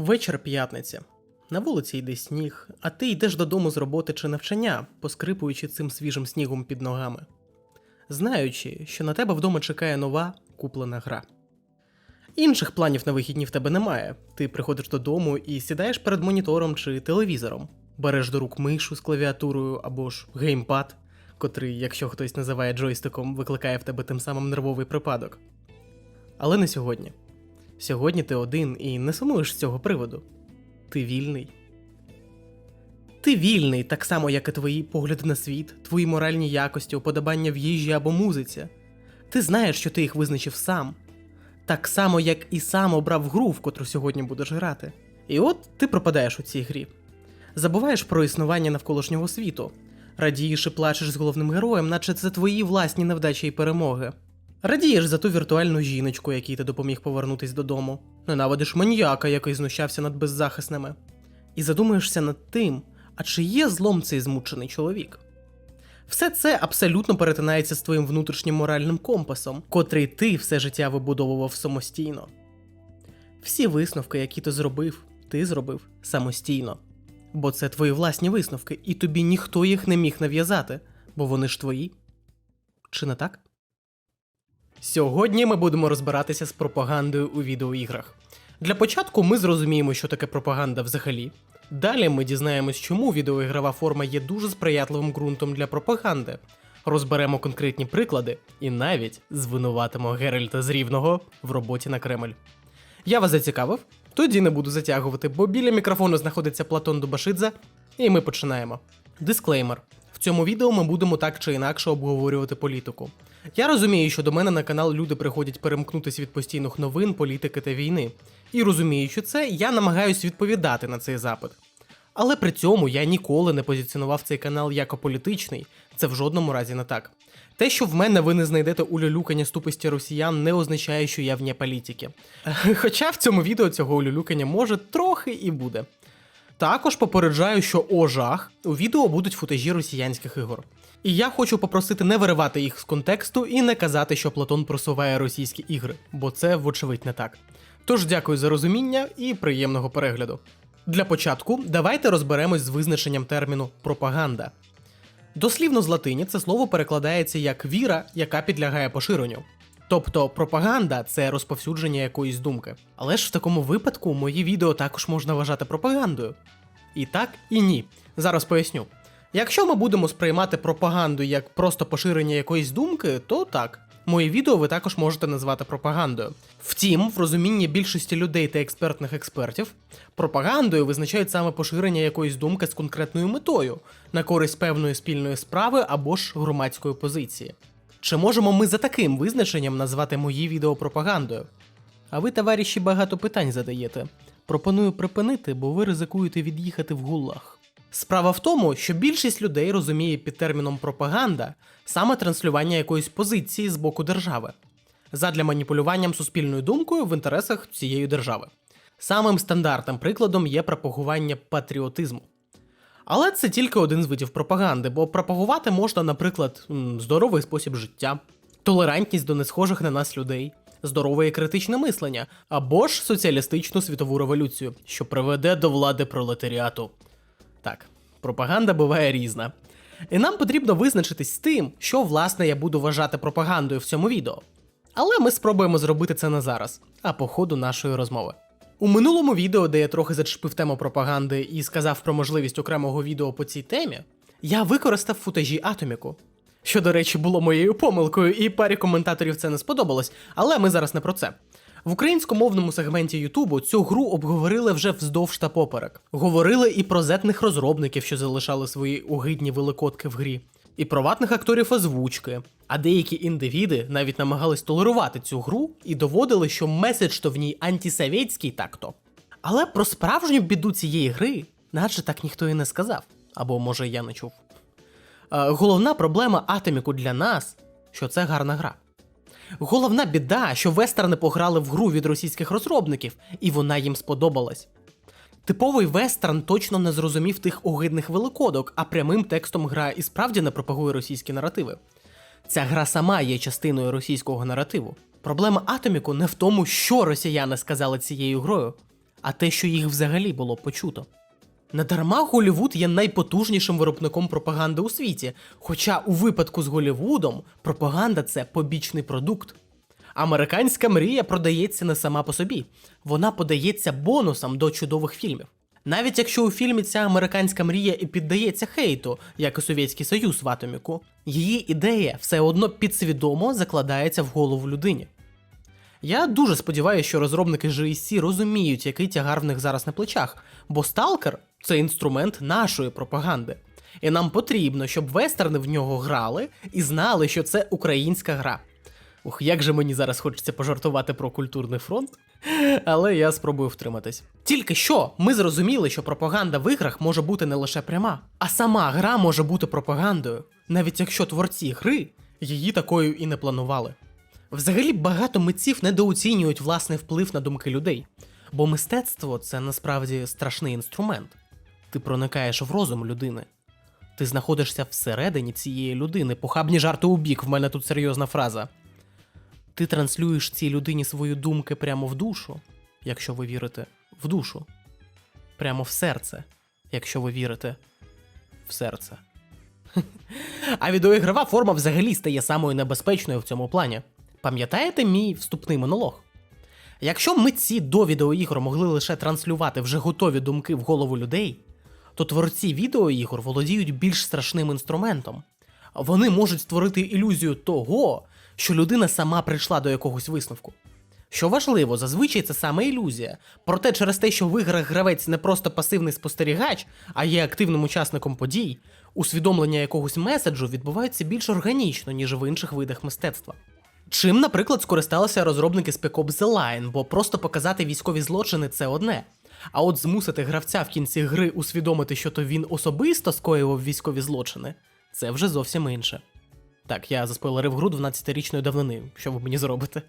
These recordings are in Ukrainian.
Вечір п'ятниця. На вулиці йде сніг, а ти йдеш додому з роботи чи навчання, поскрипуючи цим свіжим снігом під ногами, знаючи, що на тебе вдома чекає нова куплена гра. Інших планів на вихідні в тебе немає. Ти приходиш додому і сідаєш перед монітором чи телевізором, береш до рук мишу з клавіатурою або ж геймпад, котрий, якщо хтось називає джойстиком, викликає в тебе тим самим нервовий припадок. Але не сьогодні. Сьогодні ти один і не сумуєш з цього приводу. Ти вільний. Ти вільний, так само, як і твої погляди на світ, твої моральні якості, уподобання в їжі або музиці. Ти знаєш, що ти їх визначив сам. Так само, як і сам обрав гру, в котру сьогодні будеш грати. І от ти пропадаєш у цій грі. Забуваєш про існування навколишнього світу, радієш і плачеш з головним героєм, наче це твої власні невдачі і перемоги. Радієш за ту віртуальну жіночку, якій ти допоміг повернутись додому. Ненавидиш маніяка, який знущався над беззахисними. І задумуєшся над тим, а чи є злом цей змучений чоловік? Все це абсолютно перетинається з твоїм внутрішнім моральним компасом, котрий ти все життя вибудовував самостійно. Всі висновки, які ти зробив, ти зробив самостійно. Бо це твої власні висновки, і тобі ніхто їх не міг нав'язати, бо вони ж твої. Чи не так? Сьогодні ми будемо розбиратися з пропагандою у відеоіграх. Для початку ми зрозуміємо, що таке пропаганда взагалі. Далі ми дізнаємось, чому відеоігрова форма є дуже сприятливим ґрунтом для пропаганди. Розберемо конкретні приклади і навіть звинуватимо Геральта з Рівного в роботі на Кремль. Я вас зацікавив? Тоді не буду затягувати, бо біля мікрофону знаходиться Платон Дубашидзе, і ми починаємо. Дисклеймер. В цьому відео ми будемо так чи інакше обговорювати політику. Я розумію, що до мене на канал люди приходять перемкнутися від постійних новин, політики та війни. І розуміючи це, я намагаюсь відповідати на цей запит. Але при цьому я ніколи не позиціонував цей канал як аполітичний, це в жодному разі не так. Те, що в мене ви не знайдете улюлюкання ступисті росіян, не означає, що я вне політики. Хоча в цьому відео цього улюлюкання може трохи і буде. Також попереджаю, що о жах у відео будуть футажі росіянських ігор. І я хочу попросити не виривати їх з контексту і не казати, що Платон просуває російські ігри, бо це вочевидь не так. Тож дякую за розуміння і приємного перегляду. Для початку давайте розберемось з визначенням терміну пропаганда. Дослівно з латині це слово перекладається як віра, яка підлягає поширенню. Тобто пропаганда це розповсюдження якоїсь думки. Але ж в такому випадку мої відео також можна вважати пропагандою. І так, і ні. Зараз поясню. Якщо ми будемо сприймати пропаганду як просто поширення якоїсь думки, то так. Мої відео ви також можете назвати пропагандою. Втім, в розумінні більшості людей та експертних експертів, пропагандою визначають саме поширення якоїсь думки з конкретною метою на користь певної спільної справи або ж громадської позиції. Чи можемо ми за таким визначенням назвати мої відео пропагандою? А ви, товариші, багато питань задаєте. Пропоную припинити, бо ви ризикуєте від'їхати в гулаг. Справа в тому, що більшість людей розуміє під терміном пропаганда саме транслювання якоїсь позиції з боку держави, задля маніпулюванням суспільною думкою в інтересах цієї держави. Самим стандартним прикладом є пропагування патріотизму. Але це тільки один з видів пропаганди, бо пропагувати можна, наприклад, здоровий спосіб життя, толерантність до несхожих на нас людей, здорове і критичне мислення, або ж соціалістичну світову революцію, що приведе до влади пролетаріату. Так, пропаганда буває різна. І нам потрібно визначитись з тим, що власне я буду вважати пропагандою в цьому відео. Але ми спробуємо зробити це не зараз, а по ходу нашої розмови. У минулому відео, де я трохи зачепив тему пропаганди і сказав про можливість окремого відео по цій темі, я використав футажі Атоміку. Що, до речі, було моєю помилкою, і парі коментаторів це не сподобалось, але ми зараз не про це. В українськомовному сегменті Ютубу цю гру обговорили вже вздовж та поперек. Говорили і про зетних розробників, що залишали свої огидні великодки в грі, і про ватних акторів озвучки. А деякі індивіди навіть намагались толерувати цю гру і доводили, що меседж то в ній антисовєтський так-то. Але про справжню біду цієї гри, наче так ніхто і не сказав. Або може я не чув. Головна проблема Атоміку для нас, що це гарна гра. Головна біда, що вестерни пограли в гру від російських розробників, і вона їм сподобалась. Типовий вестерн точно не зрозумів тих огидних великодок, а прямим текстом гра і справді не пропагує російські наративи. Ця гра сама є частиною російського наративу. Проблема Атоміку не в тому, що росіяни сказали цією грою, а те, що їх взагалі було почуто. Недарма Голівуд є найпотужнішим виробником пропаганди у світі. Хоча у випадку з Голівудом пропаганда це побічний продукт. Американська мрія продається не сама по собі, вона подається бонусом до чудових фільмів. Навіть якщо у фільмі ця американська мрія і піддається хейту, як і Совєтський Союз в атоміку, її ідея все одно підсвідомо закладається в голову людині. Я дуже сподіваюся, що розробники GSC розуміють, який тягар в них зараз на плечах, бо Сталкер це інструмент нашої пропаганди. І нам потрібно, щоб вестерни в нього грали і знали, що це українська гра. Ух, як же мені зараз хочеться пожартувати про культурний фронт, але я спробую втриматись. Тільки що ми зрозуміли, що пропаганда в іграх може бути не лише пряма, а сама гра може бути пропагандою, навіть якщо творці гри її такою і не планували. Взагалі багато митців недооцінюють власний вплив на думки людей, бо мистецтво це насправді страшний інструмент. Ти проникаєш в розум людини. Ти знаходишся всередині цієї людини, похабні жарти у бік, в мене тут серйозна фраза. Ти транслюєш цій людині свої думки прямо в душу, якщо ви вірите в душу, прямо в серце, якщо ви вірите в серце. А відеоігрова форма взагалі стає самою небезпечною в цьому плані. Пам'ятаєте мій вступний монолог? Якщо митці до відеоігр могли лише транслювати вже готові думки в голову людей, то творці відеоігор володіють більш страшним інструментом. Вони можуть створити ілюзію того, що людина сама прийшла до якогось висновку. Що важливо, зазвичай це саме ілюзія. Проте через те, що в іграх гравець не просто пасивний спостерігач, а є активним учасником подій, усвідомлення якогось меседжу відбувається більш органічно, ніж в інших видах мистецтва. Чим, наприклад, скористалися розробники Spec Ops The Line, бо просто показати військові злочини це одне. А от змусити гравця в кінці гри усвідомити, що то він особисто скоював військові злочини, це вже зовсім інше. Так, я заспойлерив гру 12-річної давнини, що ви мені зробите.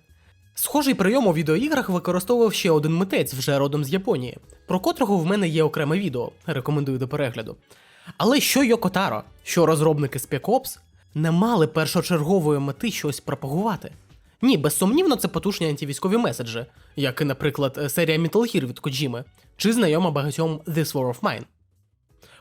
Схожий прийом у відеоіграх використовував ще один митець, вже родом з Японії, про котрого в мене є окреме відео, рекомендую до перегляду. Але що Йокотаро, що розробники Spec Ops не мали першочергової мети щось пропагувати. Ні, безсумнівно, це потужні антивійськові меседжі, як наприклад, серія Metal Gear від Коджіми, чи знайома багатьом This War of Mine.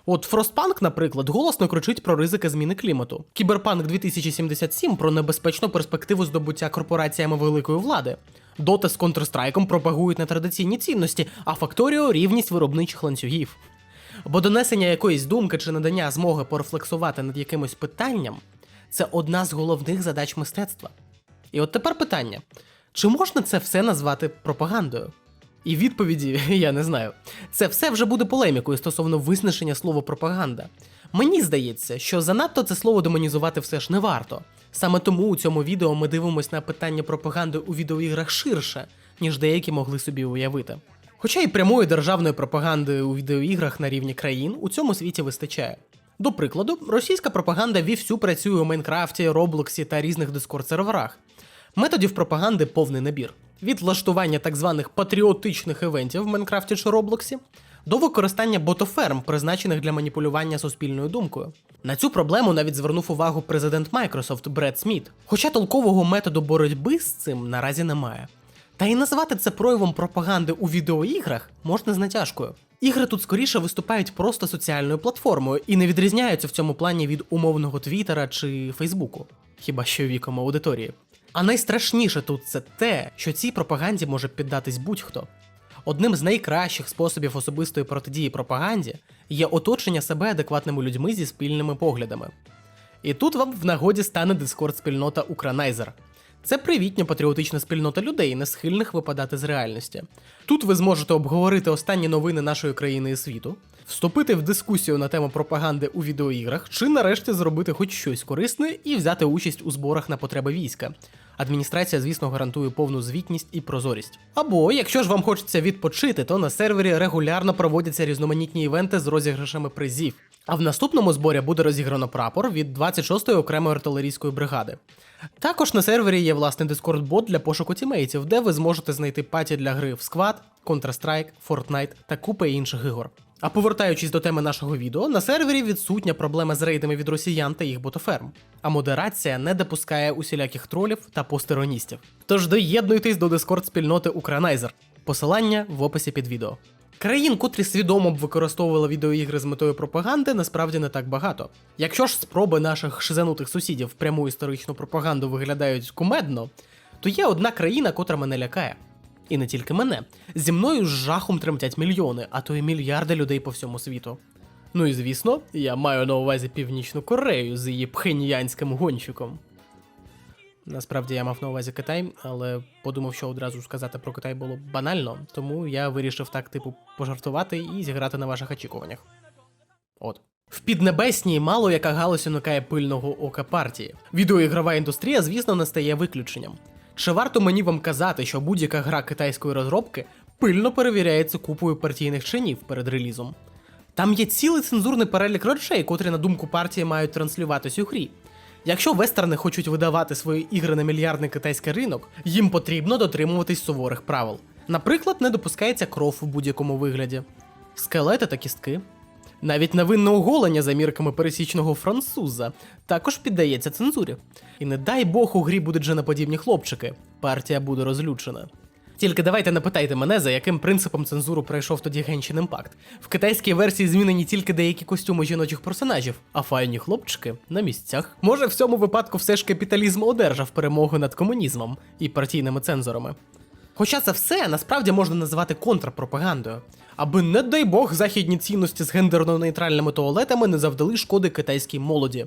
От Frostpunk, наприклад, голосно кричить про ризики зміни клімату. Кіберпанк 2077 про небезпечну перспективу здобуття корпораціями великої влади. Дота з Counter-Strike пропагують нетрадиційні цінності, а Factorio – рівність виробничих ланцюгів. Бо донесення якоїсь думки чи надання змоги порефлексувати над якимось питанням це одна з головних задач мистецтва. І от тепер питання: чи можна це все назвати пропагандою? І відповіді я не знаю. Це все вже буде полемікою стосовно визначення слова пропаганда. Мені здається, що занадто це слово демонізувати все ж не варто. Саме тому у цьому відео ми дивимося на питання пропаганди у відеоіграх ширше, ніж деякі могли собі уявити. Хоча й прямої державної пропаганди у відеоіграх на рівні країн у цьому світі вистачає. До прикладу, російська пропаганда вівсю працює у Майнкрафті, Роблоксі та різних дискорд-серверах. Методів пропаганди повний набір: від влаштування так званих патріотичних івентів в Майнкрафті чи Роблоксі до використання ботоферм, призначених для маніпулювання суспільною думкою. На цю проблему навіть звернув увагу президент Microsoft Бред Сміт. Хоча толкового методу боротьби з цим наразі немає. Та й назвати це проявом пропаганди у відеоіграх можна з натяжкою. Ігри тут скоріше виступають просто соціальною платформою і не відрізняються в цьому плані від умовного Твіттера чи Фейсбуку, хіба що віком аудиторії. А найстрашніше тут це те, що цій пропаганді може піддатись будь-хто. Одним з найкращих способів особистої протидії пропаганді є оточення себе адекватними людьми зі спільними поглядами. І тут вам в нагоді стане дискорд-спільнота Укранайзер. Це привітня патріотична спільнота людей, не схильних випадати з реальності. Тут ви зможете обговорити останні новини нашої країни і світу, вступити в дискусію на тему пропаганди у відеоіграх, чи нарешті зробити хоч щось корисне і взяти участь у зборах на потреби війська. Адміністрація, звісно, гарантує повну звітність і прозорість. Або, якщо ж вам хочеться відпочити, то на сервері регулярно проводяться різноманітні івенти з розіграшами призів. А в наступному зборі буде розіграно прапор від 26-ї окремої артилерійської бригади. Також на сервері є власний дискорд-бот для пошуку тімейтів, де ви зможете знайти паті для гри в Squad, Counter-Strike, Fortnite та купа інших ігор. А повертаючись до теми нашого відео, на сервері відсутня проблема з рейдами від росіян та їх ботоферм, а модерація не допускає усіляких тролів та постероністів. Тож доєднуйтесь до дискорд спільноти Укранайзер. Посилання в описі під відео. Країн, котрі свідомо б використовували відеоігри з метою пропаганди, насправді не так багато. Якщо ж спроби наших шизанутих сусідів пряму історичну пропаганду виглядають кумедно, то є одна країна, котра мене лякає. І не тільки мене. Зі мною з жахом тремтять мільйони, а то й мільярди людей по всьому світу. Ну і звісно, я маю на увазі Північну Корею з її пхеньянським гонщиком. Насправді я мав на увазі Китай, але подумав, що одразу сказати про Китай було банально, тому я вирішив так, типу, пожартувати і зіграти на ваших очікуваннях. От. В Піднебесній мало яка галузь уникає пильного ока партії. Відеоігрова індустрія, звісно, не стає виключенням. Чи варто мені вам казати, що будь-яка гра китайської розробки пильно перевіряється купою партійних чинів перед релізом? Там є цілий цензурний перелік речей, котрі, на думку партії, мають транслюватись у грі. Якщо вестерни хочуть видавати свої ігри на мільярдний китайський ринок, їм потрібно дотримуватись суворих правил. Наприклад, не допускається кров у будь-якому вигляді, скелети та кістки. Навіть невинне оголення за мірками пересічного француза також піддається цензурі. І не дай Бог у грі будуть женоподібні хлопчики, партія буде розлючена. Тільки давайте не питайте мене, за яким принципом цензуру пройшов тоді Genshin Impact. В китайській версії змінені тільки деякі костюми жіночих персонажів, а файні хлопчики на місцях. Може, в цьому випадку все ж капіталізм одержав перемогу над комунізмом і партійними цензорами. Хоча це все насправді можна називати контрпропагандою, аби, не дай Бог, західні цінності з гендерно-нейтральними туалетами не завдали шкоди китайській молоді.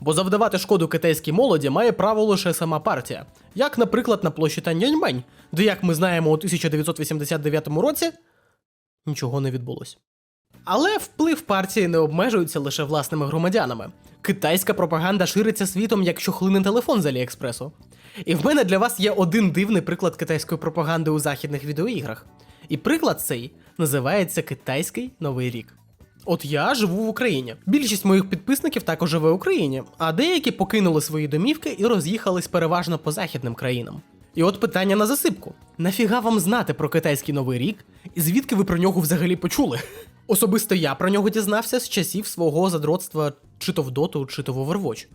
Бо завдавати шкоду китайській молоді має право лише сама партія, як, наприклад, на площі Таньяньмень, де, як ми знаємо, у 1989 році нічого не відбулось. Але вплив партії не обмежується лише власними громадянами. Китайська пропаганда шириться світом, як щохлинний телефон з Аліекспресу. І в мене для вас є один дивний приклад китайської пропаганди у західних відеоіграх. І приклад цей називається Китайський Новий рік. От я живу в Україні. Більшість моїх підписників також живе в Україні, а деякі покинули свої домівки і роз'їхались переважно по західним країнам. І от питання на засипку: нафіга вам знати про китайський новий рік, і звідки ви про нього взагалі почули? Особисто я про нього дізнався з часів свого задротства чи то в доту, чи то в Overwatch.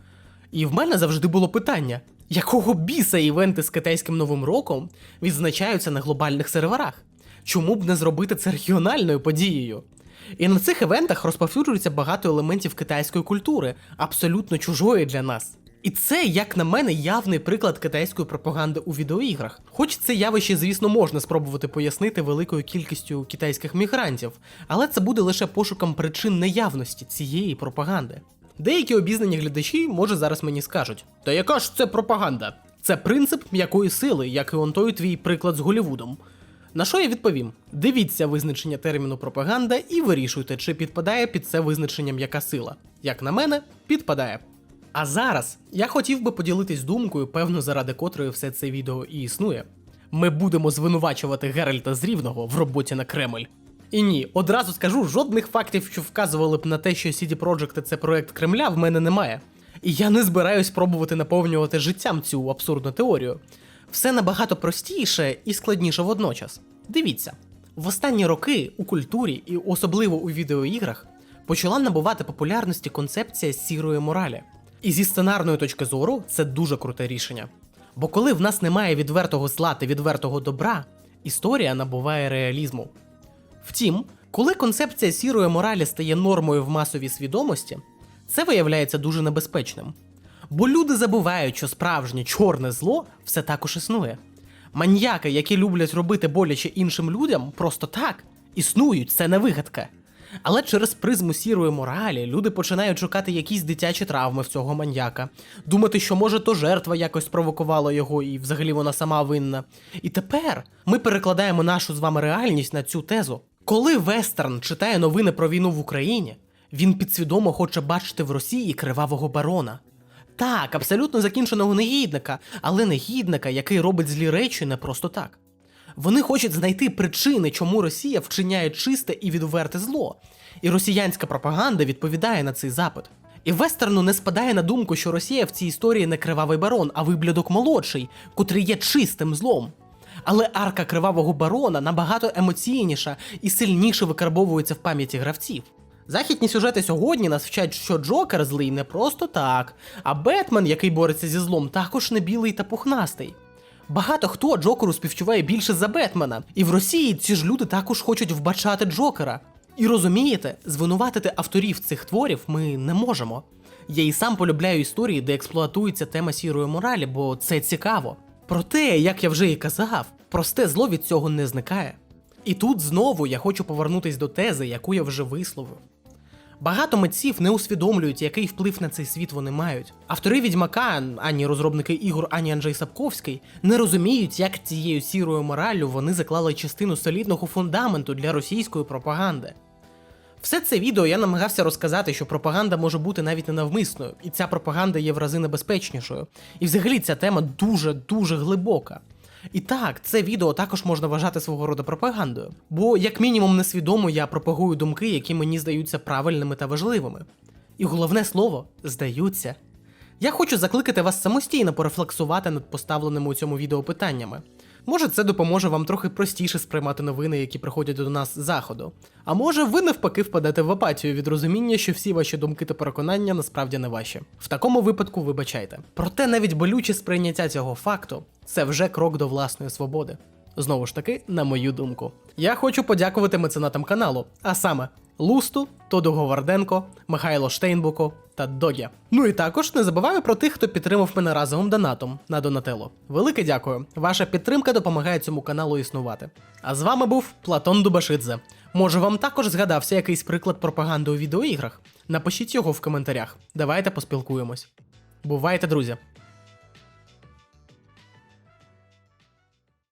І в мене завжди було питання: якого біса івенти з китайським новим роком відзначаються на глобальних серверах? Чому б не зробити це регіональною подією? І на цих івентах розповсюджується багато елементів китайської культури, абсолютно чужої для нас. І це, як на мене, явний приклад китайської пропаганди у відеоіграх. Хоч це явище, звісно, можна спробувати пояснити великою кількістю китайських мігрантів, але це буде лише пошуком причин наявності цієї пропаганди. Деякі обізнані глядачі, може, зараз мені скажуть: Та яка ж це пропаганда? Це принцип м'якої сили, як і он той твій приклад з Голівудом. На що я відповім? Дивіться визначення терміну пропаганда і вирішуйте, чи підпадає під це визначення м'яка сила. Як на мене, підпадає. А зараз я хотів би поділитись думкою, певно, заради котрої все це відео і існує. Ми будемо звинувачувати Геральта з Рівного в роботі на Кремль. І ні, одразу скажу, жодних фактів, що вказували б на те, що CD Projekt це проект Кремля, в мене немає. І я не збираюсь пробувати наповнювати життям цю абсурдну теорію. Все набагато простіше і складніше водночас. Дивіться, в останні роки у культурі і особливо у відеоіграх почала набувати популярності концепція сірої моралі. І зі сценарної точки зору це дуже круте рішення. Бо коли в нас немає відвертого зла та відвертого добра, історія набуває реалізму. Втім, коли концепція сірої моралі стає нормою в масовій свідомості, це виявляється дуже небезпечним. Бо люди забувають, що справжнє чорне зло все також існує. Маньяки, які люблять робити боляче іншим людям, просто так існують, це не вигадка. Але через призму сірої моралі люди починають шукати якісь дитячі травми в цього маньяка, думати, що може то жертва якось спровокувала його, і взагалі вона сама винна. І тепер ми перекладаємо нашу з вами реальність на цю тезу. Коли Вестерн читає новини про війну в Україні, він підсвідомо хоче бачити в Росії кривавого барона. Так, абсолютно закінченого негідника, але негідника, який робить злі речі не просто так. Вони хочуть знайти причини, чому Росія вчиняє чисте і відверте зло. І росіянська пропаганда відповідає на цей запит. І Вестерну не спадає на думку, що Росія в цій історії не кривавий барон, а виблядок молодший, котрий є чистим злом. Але арка кривавого барона набагато емоційніша і сильніше викарбовується в пам'яті гравців. Західні сюжети сьогодні нас вчать, що Джокер злий не просто так, а Бетмен, який бореться зі злом, також не білий та пухнастий. Багато хто Джокеру співчуває більше за Бетмена, і в Росії ці ж люди також хочуть вбачати Джокера. І розумієте, звинуватити авторів цих творів ми не можемо. Я і сам полюбляю історії, де експлуатується тема сірої моралі, бо це цікаво. Проте, як я вже і казав, просте зло від цього не зникає. І тут знову я хочу повернутись до тези, яку я вже висловив. Багато митців не усвідомлюють, який вплив на цей світ вони мають. Автори відьмака, ані розробники ігор, ані Анджей Сапковський, не розуміють, як цією сірою мораллю вони заклали частину солідного фундаменту для російської пропаганди. Все це відео я намагався розказати, що пропаганда може бути навіть ненавмисною, і ця пропаганда є в рази небезпечнішою. І взагалі ця тема дуже дуже глибока. І так, це відео також можна вважати свого роду пропагандою, бо, як мінімум, несвідомо я пропагую думки, які мені здаються правильними та важливими. І головне слово здаються. Я хочу закликати вас самостійно порефлексувати над поставленими у цьому відео питаннями. Може, це допоможе вам трохи простіше сприймати новини, які приходять до нас з заходу. А може, ви навпаки впадете в апатію від розуміння, що всі ваші думки та переконання насправді не ваші. В такому випадку вибачайте. Проте навіть болюче сприйняття цього факту це вже крок до власної свободи. Знову ж таки, на мою думку. Я хочу подякувати меценатам каналу, а саме Лусту, Тоду Говарденко, Михайло Штейнбуко та Догя. Ну і також не забуваю про тих, хто підтримав мене разовим донатом на Донателло. Велике дякую. Ваша підтримка допомагає цьому каналу існувати. А з вами був Платон Дубашидзе. Може, вам також згадався якийсь приклад пропаганди у відеоіграх? Напишіть його в коментарях. Давайте поспілкуємось. Бувайте, друзі!